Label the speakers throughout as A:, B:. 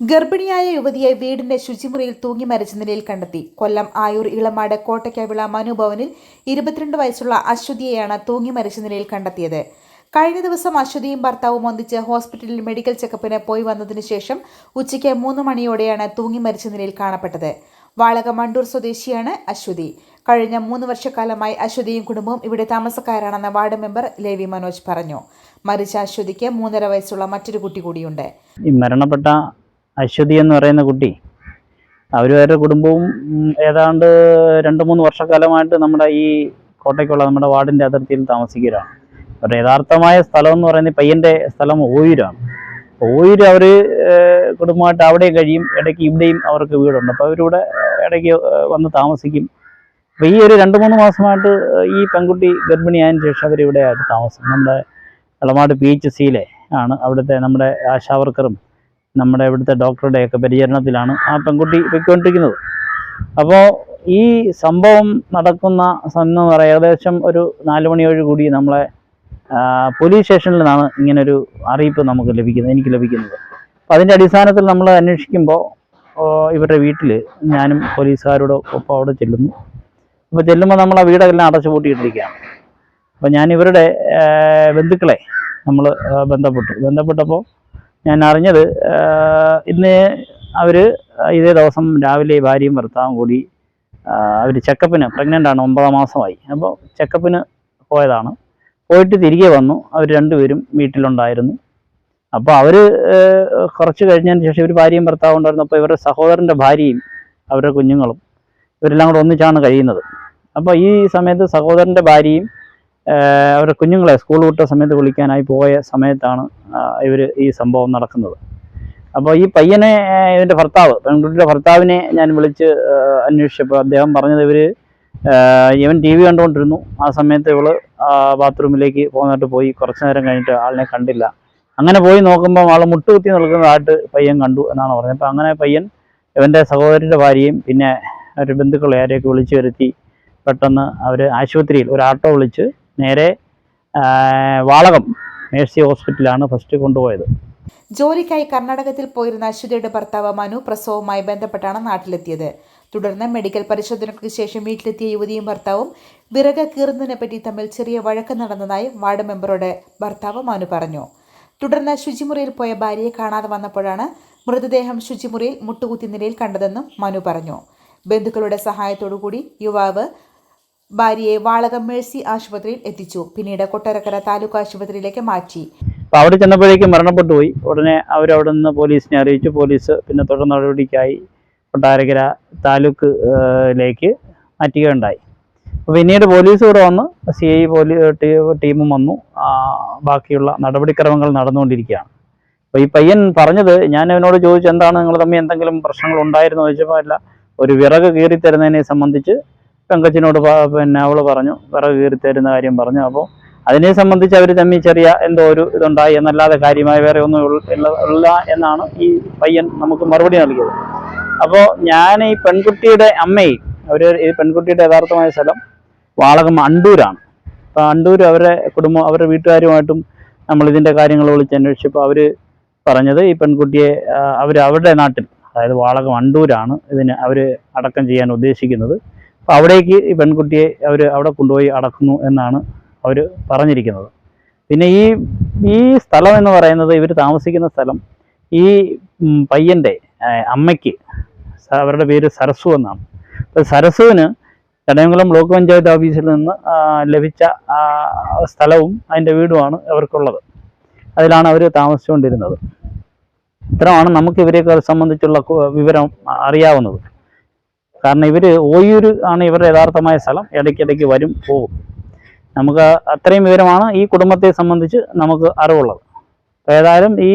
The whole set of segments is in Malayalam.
A: ഗർഭിണിയായ യുവതിയെ വീടിന്റെ ശുചിമുറിയിൽ തൂങ്ങി മരിച്ച നിലയിൽ കണ്ടെത്തി. കൊല്ലം ആയൂർ ഇളമാട് കോട്ടയ്ക്കവിള മനുഭവനിൽ ഇരുപത്തിരണ്ട് വയസ്സുള്ള അശ്വതിയെയാണ് തൂങ്ങി മരിച്ച നിലയിൽ കണ്ടെത്തിയത്. കഴിഞ്ഞ ദിവസം അശ്വതിയും ഭർത്താവും ഒന്നിച്ച് ഹോസ്പിറ്റലിൽ മെഡിക്കൽ ചെക്കപ്പിന് പോയി വന്നതിന് ശേഷം ഉച്ചയ്ക്ക് മൂന്ന് മണിയോടെയാണ് തൂങ്ങി മരിച്ച നിലയിൽ കാണപ്പെട്ടത്. വാളക മണ്ടൂർ സ്വദേശിയാണ് അശ്വതി. കഴിഞ്ഞ മൂന്ന് വർഷക്കാലമായി അശ്വതിയും കുടുംബവും ഇവിടെ താമസക്കാരാണെന്ന് വാർഡ് മെമ്പർ ലേവി മനോജ് പറഞ്ഞു. മരിച്ച അശ്വതിക്ക് മൂന്നര വയസ്സുള്ള മറ്റൊരു കുട്ടി കൂടിയുണ്ട്.
B: ഈ മരണപ്പെട്ട അശ്വതി എന്ന് പറയുന്ന കുട്ടി അവരുടെ കുടുംബവും ഏതാണ്ട് രണ്ട് മൂന്ന് വർഷക്കാലമായിട്ട് നമ്മുടെ ഈ കോട്ടയ്ക്കുള്ള നമ്മുടെ വാർഡിന്റെ അതിർത്തിയിൽ താമസിക്കുകയാണ്. അവരുടെ യഥാർത്ഥമായ സ്ഥലം എന്ന് പറയുന്നത് പയ്യന്റെ സ്ഥലം ഓയൂരാണ്. ഓയിര് അവർ കുടുംബമായിട്ട് അവിടെ കഴിയും ഇടയ്ക്ക് ഇവിടെയും അവർക്ക് വീടുണ്ട്. അപ്പോൾ അവരിവിടെ ഇടയ്ക്ക് വന്ന് താമസിക്കും. അപ്പോൾ ഈ ഒരു രണ്ട് മൂന്ന് മാസമായിട്ട് ഈ പെൺകുട്ടി ഗർഭിണിയായതിനു ശേഷം അവരിവിടെ ആയിട്ട് താമസം നമ്മുടെ ഇളമാട് പി എച്ച് സിയിലെ ആണ് അവിടുത്തെ നമ്മുടെ ആശാവർക്കറും നമ്മുടെ ഇവിടുത്തെ ഡോക്ടറുടെയൊക്കെ പരിചരണത്തിലാണ് ആ പെൺകുട്ടി പൊയ്ക്കൊണ്ടിരിക്കുന്നത്. അപ്പോൾ ഈ സംഭവം നടക്കുന്ന എന്ന് പറയാം ഏകദേശം ഒരു നാല് മണിയോട് കൂടി നമ്മളെ പോലീസ് സ്റ്റേഷനിൽ നിന്നാണ് ഇങ്ങനൊരു അറിയിപ്പ് നമുക്ക് ലഭിക്കുന്നത് എനിക്ക് ലഭിക്കുന്നത്. അപ്പോൾ അതിന്റെ അടിസ്ഥാനത്തിൽ നമ്മൾ അന്വേഷിക്കുമ്പോൾ ഇവരുടെ വീട്ടിൽ ഞാനും പോലീസുകാരോട് ഒപ്പം അവിടെ ചെല്ലുന്നു. അപ്പോൾ ചെല്ലുമ്പോൾ നമ്മൾ ആ വീടെല്ലാം അടച്ചു പൂട്ടിയിട്ടിരിക്കുകയാണ്. അപ്പോൾ ഞാൻ ഇവരുടെ ബന്ധുക്കളെ നമ്മൾ ബന്ധപ്പെട്ടു. ബന്ധപ്പെട്ടപ്പോൾ ഞാൻ അറിഞ്ഞത് ഇന്ന് അവർ ഇതേ ദിവസം രാവിലെ ഭാര്യയും ഭർത്താവും കൂടി അവർ ചെക്കപ്പിന് പ്രഗ്നന്റ് ആണ് ഒമ്പതാം മാസമായി. അപ്പോൾ ചെക്കപ്പിന് പോയതാണ്. പോയിട്ട് തിരികെ വന്നു. അവർ രണ്ടുപേരും വീട്ടിലുണ്ടായിരുന്നു. അപ്പോൾ അവർ കുറച്ച് കഴിഞ്ഞതിന് ശേഷം ഇവർ ഭാര്യയും ഭർത്താവും ഉണ്ടായിരുന്നു. അപ്പോൾ ഇവരുടെ സഹോദരന്റെ ഭാര്യയും അവരുടെ കുഞ്ഞുങ്ങളും ഇവരെല്ലാം കൂടെ ഒന്നിച്ചാണ് കഴിയുന്നത്. അപ്പോൾ ഈ സമയത്ത് സഹോദരന്റെ ഭാര്യയും അവരുടെ കുഞ്ഞുങ്ങളെ സ്കൂൾ വിട്ട സമയത്ത് വിളിക്കാനായി പോയ സമയത്താണ് ഇവർ ഈ സംഭവം നടക്കുന്നത്. അപ്പോൾ ഈ പയ്യനെ ഇവന്റെ ഭർത്താവ് പെൺകുട്ടിയുടെ ഭർത്താവിനെ ഞാൻ വിളിച്ച് അന്വേഷിച്ചപ്പോൾ അദ്ദേഹം പറഞ്ഞത് ഇവർ ഇവൻ ടി വി കണ്ടുകൊണ്ടിരുന്നു. ആ സമയത്ത് ഇവൾ ബാത്റൂമിലേക്ക് പോകുന്നിട്ട് പോയി. കുറച്ച് നേരം കഴിഞ്ഞിട്ട് ആളിനെ കണ്ടില്ല. അങ്ങനെ പോയി നോക്കുമ്പോൾ ആൾ മുട്ടുകുത്തി നിൽക്കുന്നതായിട്ട് പയ്യൻ കണ്ടു എന്നാണ് പറഞ്ഞത്. അപ്പോൾ അങ്ങനെ പയ്യൻ ഇവന്റെ സഹോദരന്റെ ഭാര്യയും പിന്നെ ഒരു ബന്ധുക്കളെ ആരെയൊക്കെ വിളിച്ചു വരുത്തി പെട്ടെന്ന് അവർ ആശുപത്രിയിൽ ഒരു ആട്ടോ വിളിച്ച് നേരെ വാളകം മേഴ്സി ഹോസ്പിറ്റലാണ് ഫസ്റ്റ് കൊണ്ടുപോയത്.
A: ജോലിക്കായി കർണാടകത്തിൽ പോയിരുന്ന അശ്വതിയുടെ ഭർത്താവ് മനു പ്രസവവുമായി ബന്ധപ്പെട്ടാണ് നാട്ടിലെത്തിയത്. തുടർന്ന് മെഡിക്കൽ പരിശോധനയ്ക്ക് ശേഷം വീട്ടിലെത്തിയ യുവതിയും ഭർത്താവും വിറക് കീറുന്നതിനെപ്പറ്റി തമ്മിൽ ചെറിയ വഴക്ക് നടന്നതായി വാർഡ് മെമ്പറോട് ഭർത്താവ് മനു പറഞ്ഞു. തുടർന്ന് ശുചിമുറിയിൽ പോയ ഭാര്യയെ കാണാതെ വന്നപ്പോഴാണ് മൃതദേഹം ശുചിമുറിയിൽ മുട്ടുകുത്തി നിലയിൽ കണ്ടതെന്നും മനു പറഞ്ഞു. ബന്ധുക്കളുടെ സഹായത്തോടുകൂടി യുവാവ് ഭാര്യയെ വാളകം മേഴ്സി ആശുപത്രിയിൽ എത്തിച്ചു. പിന്നീട് കൊട്ടരക്കര താലൂക്ക് ആശുപത്രിയിലേക്ക് മാറ്റി.
B: അവിടെ ചെന്നപ്പോഴേക്കും മരണപ്പെട്ടു പോയി. ഉടനെ അവരവിടെ നിന്ന് പോലീസിനെ അറിയിച്ചു. പോലീസ് പിന്നെ തുടർ നടപടിക്കായി കൊട്ടാരക്കര താലൂക്ക് ഏഹ്, ലേക്ക് മാറ്റുകയുണ്ടായി. പിന്നീട് പോലീസ് ഇവിടെ വന്ന് സി ഐ പോലീ ടീമും വന്നു. ബാക്കിയുള്ള നടപടിക്രമങ്ങൾ നടന്നുകൊണ്ടിരിക്കുകയാണ്. അപ്പോൾ ഈ പയ്യൻ പറഞ്ഞത് ഞാൻ അവനോട് ചോദിച്ചു എന്താണ് നിങ്ങൾ തമ്മിൽ എന്തെങ്കിലും പ്രശ്നങ്ങൾ ഉണ്ടായിരുന്നോ? ചോദിച്ചപ്പോൾ അല്ല ഒരു വിറക് കീറി തരുന്നതിനെ സംബന്ധിച്ച് പെങ്കച്ചിനോട് പിന്നെ അവൾ പറഞ്ഞു വിറക് കീറി തരുന്ന കാര്യം പറഞ്ഞു. അപ്പോൾ അതിനെ സംബന്ധിച്ച് അവർ തമ്മിൽ ചെറിയ എന്തോ ഒരു ഇതുണ്ടായി. എന്നല്ലാതെ കാര്യമായി വേറെ ഒന്നും ഉള്ള എന്നാണ് ഈ പയ്യൻ നമുക്ക് മറുപടി നൽകിയത്. അപ്പോൾ ഞാൻ ഈ പെൺകുട്ടിയുടെ അമ്മയും അവർ ഈ പെൺകുട്ടിയുടെ യഥാർത്ഥമായ സ്ഥലം വാളകം അണ്ടൂരാണ്. അപ്പോൾ അണ്ടൂർ അവരെ കുടുംബം അവരുടെ വീട്ടുകാരുമായിട്ടും നമ്മൾ ഇതിന്റെ കാര്യങ്ങൾ വിളിച്ച് അന്വേഷിച്ചപ്പോൾ അവർ പറഞ്ഞത് ഈ പെൺകുട്ടിയെ അവർ അവരുടെ നാട്ടിൽ അതായത് വാളകം അണ്ടൂരാണ് ഇതിന് അവർ അടക്കം ചെയ്യാൻ ഉദ്ദേശിക്കുന്നത്. അപ്പോൾ അവിടേക്ക് ഈ പെൺകുട്ടിയെ അവർ അവിടെ കൊണ്ടുപോയി അടക്കുന്നു എന്നാണ് അവർ പറഞ്ഞിരിക്കുന്നത്. പിന്നെ ഈ ഈ സ്ഥലം എന്ന് പറയുന്നത് ഇവർ താമസിക്കുന്ന സ്ഥലം ഈ പയ്യന്റെ അമ്മയ്ക്ക് അവരുടെ പേര് സരസു എന്നാണ്. അപ്പോൾ സരസുവിന് ചടയംകുളം ബ്ലോക്ക് പഞ്ചായത്ത് ഓഫീസിൽ നിന്ന് ലഭിച്ച സ്ഥലവും അതിന്റെ വീടുമാണ് അവർക്കുള്ളത്. അതിലാണ് അവർ താമസിച്ചുകൊണ്ടിരുന്നത്. ഇത്രമാണ് നമുക്ക് ഇവരെ സംബന്ധിച്ചുള്ള വിവരം അറിയാവുന്നത്. കാരണം ഇവർ ഓയൂർ ആണ് ഇവരുടെ യഥാർത്ഥമായ സ്ഥലം. ഇടയ്ക്കിടയ്ക്ക് വരും പോകും നമുക്ക് അത്രയും വിവരമാണ് ഈ കുടുംബത്തെ സംബന്ധിച്ച് നമുക്ക് അറിവുള്ളത്. ഏതായാലും ഈ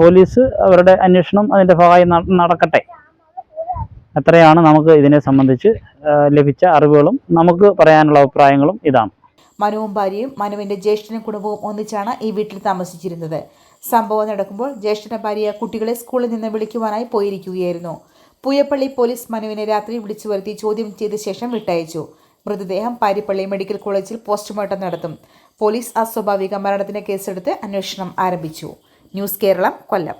B: പോലീസ് അവരുടെ അന്വേഷണം അതിന്റെ ഭാഗമായി നടക്കട്ടെ. അത്രയാണ് നമുക്ക് ഇതിനെ സംബന്ധിച്ച് ലഭിച്ച അറിവുകളും നമുക്ക് പറയാനുള്ള അഭിപ്രായങ്ങളും ഇതാണ്.
A: മനുവും ഭാര്യയും മനുവിന്റെ ജ്യേഷ്ഠനും കുടുംബവും ഒന്നിച്ചാണ് ഈ വീട്ടിൽ താമസിച്ചിരുന്നത്. സംഭവം നടക്കുമ്പോൾ ജ്യേഷ്ഠന്റെ ഭാര്യ കുട്ടികളെ സ്കൂളിൽ നിന്ന് വിളിക്കുവാനായി പോയിരിക്കുകയായിരുന്നു. പുയപ്പള്ളി പോലീസ് മനുവിനെ രാത്രി വിളിച്ചു വരുത്തി ചോദ്യം ചെയ്ത ശേഷം വിട്ടയച്ചു. മൃതദേഹം പാരിപ്പള്ളി മെഡിക്കൽ കോളേജിൽ പോസ്റ്റ്മോർട്ടം നടത്തും. പോലീസ് അസ്വാഭാവിക മരണത്തിന് കേസെടുത്ത് അന്വേഷണം ആരംഭിച്ചു. ന്യൂസ് കേരളം കൊല്ലം.